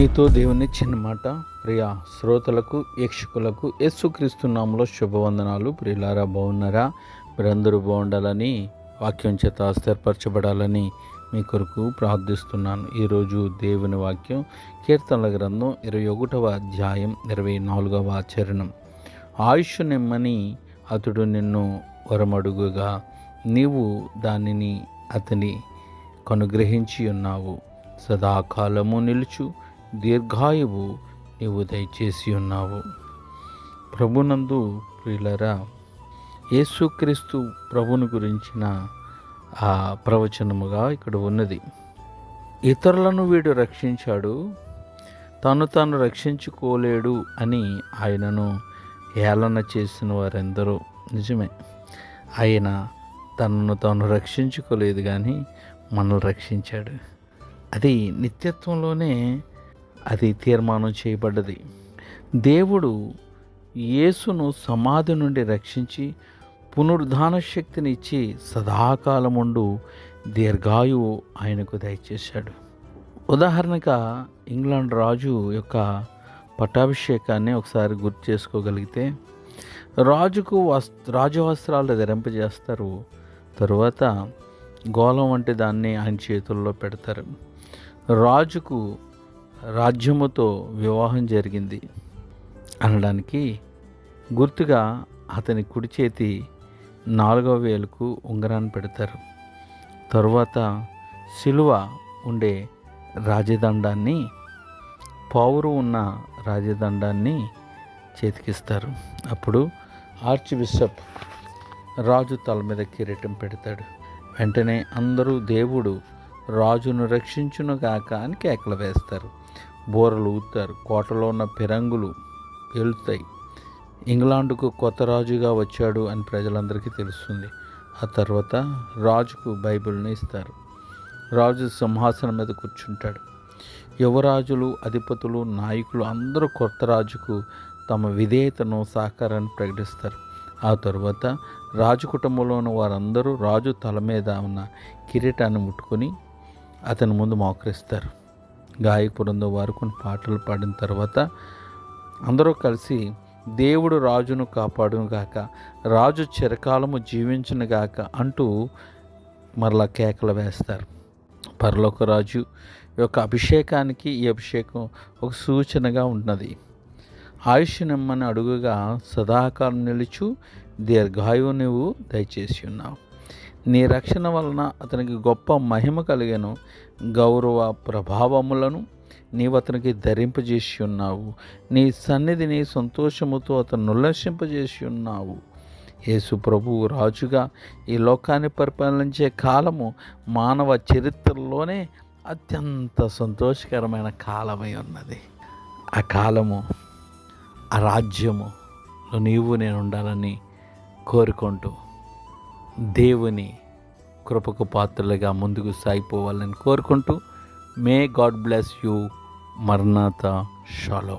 నీతో దేవుని చిన్న మాట. ప్రియ శ్రోతలకు యక్షకులకు యేసుక్రీస్తు నామలో శుభవందనాలు. ప్రియులారా బాగున్నారా? మీరందరూ బాగుండాలని వాక్యం చేత స్థిరపరచబడాలని మీ కొరకు ప్రార్థిస్తున్నాను. ఈరోజు దేవుని వాక్యం కీర్తనల గ్రంథం ఇరవై ఒకటవ అధ్యాయం ఇరవై నాలుగవ చరణం ఆయుష్ నిమ్మని అతడు నిన్ను వరమడుగుగా నీవు దానిని అతని కనుగ్రహించి ఉన్నావు. సదాకాలము నిలుచు దీర్ఘాయువు నీవు దయచేసి ఉన్నావు. ప్రభునందు ప్రియులరా యేసుక్రీస్తు ప్రభుని గురించిన ఆ ప్రవచనముగా ఇక్కడ ఉన్నది. ఇతరులను వీడు రక్షించాడు తను తాను రక్షించుకోలేడు అని ఆయనను ఏలన చేసిన వారెందరో. నిజమే ఆయన తనను తాను రక్షించుకోలేదు కానీ మనల్ని రక్షించాడు. అది నిత్యత్వంలోనే అది తీర్మానం చేయబడ్డది. దేవుడు యేసును సమాధి నుండి రక్షించి పునరుద్ధాన శక్తిని ఇచ్చి సదాకాలముండు దీర్ఘాయువు ఆయనకు దయచేశాడు. ఉదాహరణగా ఇంగ్లాండ్ రాజు యొక్క పట్టాభిషేకాన్ని ఒకసారి గుర్తు చేసుకోగలిగితే రాజుకు వస్ రాజు వస్త్రాలు ధరింపజేస్తారు తరువాత గోళం వంటి దాన్ని ఆయన చేతుల్లో పెడతారు. రాజుకు రాజ్యముతో వివాహం జరిగింది అనడానికి గుర్తుగా అతని కుడి చేతి నాలుగవ వేలుకు ఉంగరాన్ని పెడతారు. తరువాత సిలువ ఉండే రాజదండాన్ని పౌరు ఉన్న రాజదండాన్ని చేతికిస్తారు. అప్పుడు ఆర్చ్ బిషప్ రాజు తల మీద కిరీటం పెడతాడు. వెంటనే అందరూ దేవుడు రాజును రక్షించునుగాక అని కేకలు వేస్తారు. బోరలు ఊతారు కోటలో ఉన్న పిరంగులు పేలుతాయి. ఇంగ్లాండ్కు కొత్త రాజుగా వచ్చాడు అని ప్రజలందరికీ తెలుస్తుంది. ఆ తర్వాత రాజుకు బైబిల్ని ఇస్తారు. రాజు సింహాసనం మీద కూర్చుంటాడు. యువరాజులు అధిపతులు నాయకులు అందరూ కొత్త రాజుకు తమ విధేయతను సహకారాన్ని ప్రకటిస్తారు. ఆ తర్వాత రాజు కుటుంబంలో ఉన్న వారందరూ రాజు తల మీద ఉన్న కిరీటాన్ని ముట్టుకొని అతని ముందు మోకరిస్తారు. గాయకుడందో వారు కొన్ని పాటలు పాడిన తర్వాత అందరూ కలిసి దేవుడు రాజును కాపాడును గాక రాజు చిరకాలము జీవించును గాక అంటూ మరలా కేకలు వేస్తారు. పరలోక రాజు యొక్క అభిషేకానికి ఈ అభిషేకం ఒక సూచనగా ఉన్నది. ఆయుష్ నిమ్మని అడుగుగా సదాకాలం నిలుచు దీర్ఘాయువు నువ్వు దయచేసి ఉన్నావు. నీ రక్షణ వలన అతనికి గొప్ప మహిమ కలిగను. గౌరవ ప్రభావములను నీవు అతనికి ధరింపజేసి ఉన్నావు నీ సన్నిధిని సంతోషముతో అతను ఉల్లసింపజేసి ఉన్నావు యేసు ప్రభువు రాజుగా ఈ లోకాన్ని పరిపాలించే కాలము మానవ చరిత్రలోనే అత్యంత సంతోషకరమైన కాలమై ఉన్నది. ఆ కాలము ఆ రాజ్యము నీవు నేను ఉండాలని కోరుకుంటూ దేవుని కృపకు పాత్రలుగా ముందుకు సాగిపోవాలని కోరుకుంటూ మే గాడ్ బ్లెస్ యూ మర్నాథ షాలో